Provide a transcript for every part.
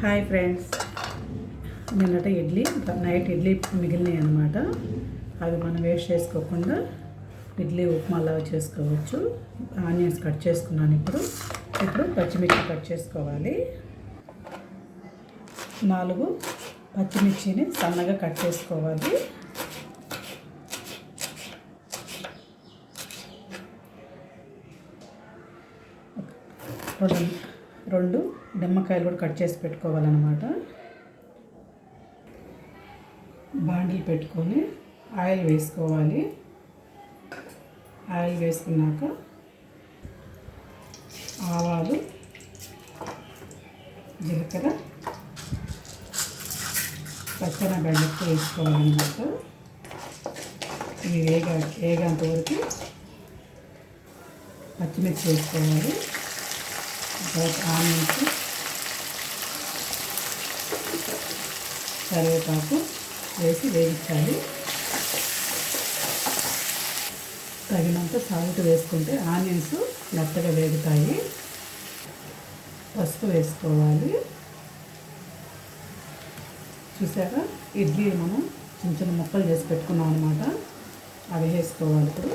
Hi friends. నిన్నట idli night idli మిగిలినాయి అనమాట అవి మనం వేస్ట్ చేసుకోకుండా ఇడ్లీ ఉప్మాలాగా చేసుకోవచ్చు. ఆనియన్స్ కట్ చేసుకున్నాను ఇప్పుడు. ఇప్పుడు పచ్చిమిర్చి కట్ చేసుకోవాలి. నాలుగు పచ్చిమిర్చిని సన్నగా కట్ చేసుకోవాలి. రెండు రెండు నిమ్మకాయలు కూడా కట్ చేసి పెట్టుకోవాలన్నమాట. బాండిల్ పెట్టుకొని ఆయిల్ వేసుకోవాలి. ఆయిల్ వేసుకున్నాక ఆవాలు జీలకర్ర పచ్చన బెల్లెక్కు వేసుకోవాలన్నమాట. ఇవి వేగ వేగంత వరకు పచ్చిమిర్చి వేసుకోవాలి. ఆనియన్స్ కరివేపాకు వేసి వేయించాలి. తగినంత సాల్ట్ వేసుకుంటే ఆనియన్స్ మెత్తగా వేగుతాయి. పసుపు వేసుకోవాలి. చూసాక ఇడ్లీ మనం చిన్న చిన్న ముక్కలు చేసి పెట్టుకున్నాం అనమాట అవి వేసుకోవాలి ఇప్పుడు.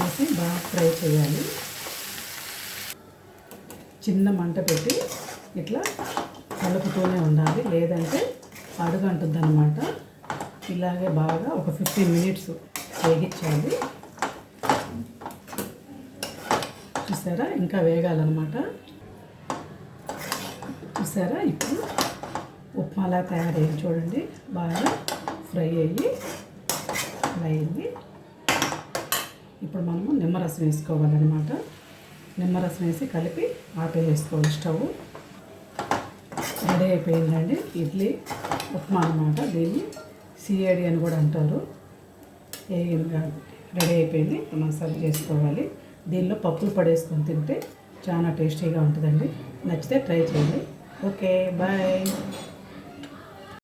వేసి బాగా ఫ్రై చేయాలి. చిన్న మంట పెట్టి ఇట్లా కలుపుతూనే ఉండాలి. లేదంటే అడుగంటుంది అనమాట ఇలాగే బాగా ఒక ఫిఫ్టీన్ మినిట్స్ వేగించాలి. చూసారా? ఇంకా వేగాలన్నమాట. చూసారా? ఇప్పుడు ఉప్మాలా తయారయ్యింది. చూడండి. బాగా ఫ్రై అయ్యి ఫ్రై అయ్యి ఇప్పుడు మనము నిమ్మరసం వేసుకోవాలన్నమాట. నిమ్మరసం వేసి కలిపి ఆపేసుకోవాలి స్టవ్. రెడీ అయిపోయిందండి ఇడ్లీ ఉప్మా అనమాట దీన్ని సిఐడి అని కూడా అంటారు. రెడీ అయిపోయింది. మనం సర్వ్ చేసుకోవాలి. దీనిలో పప్పులు పడేసుకొని తింటే చాలా టేస్టీగా ఉంటుందండి. నచ్చితే ట్రై చేయండి. Okay bye.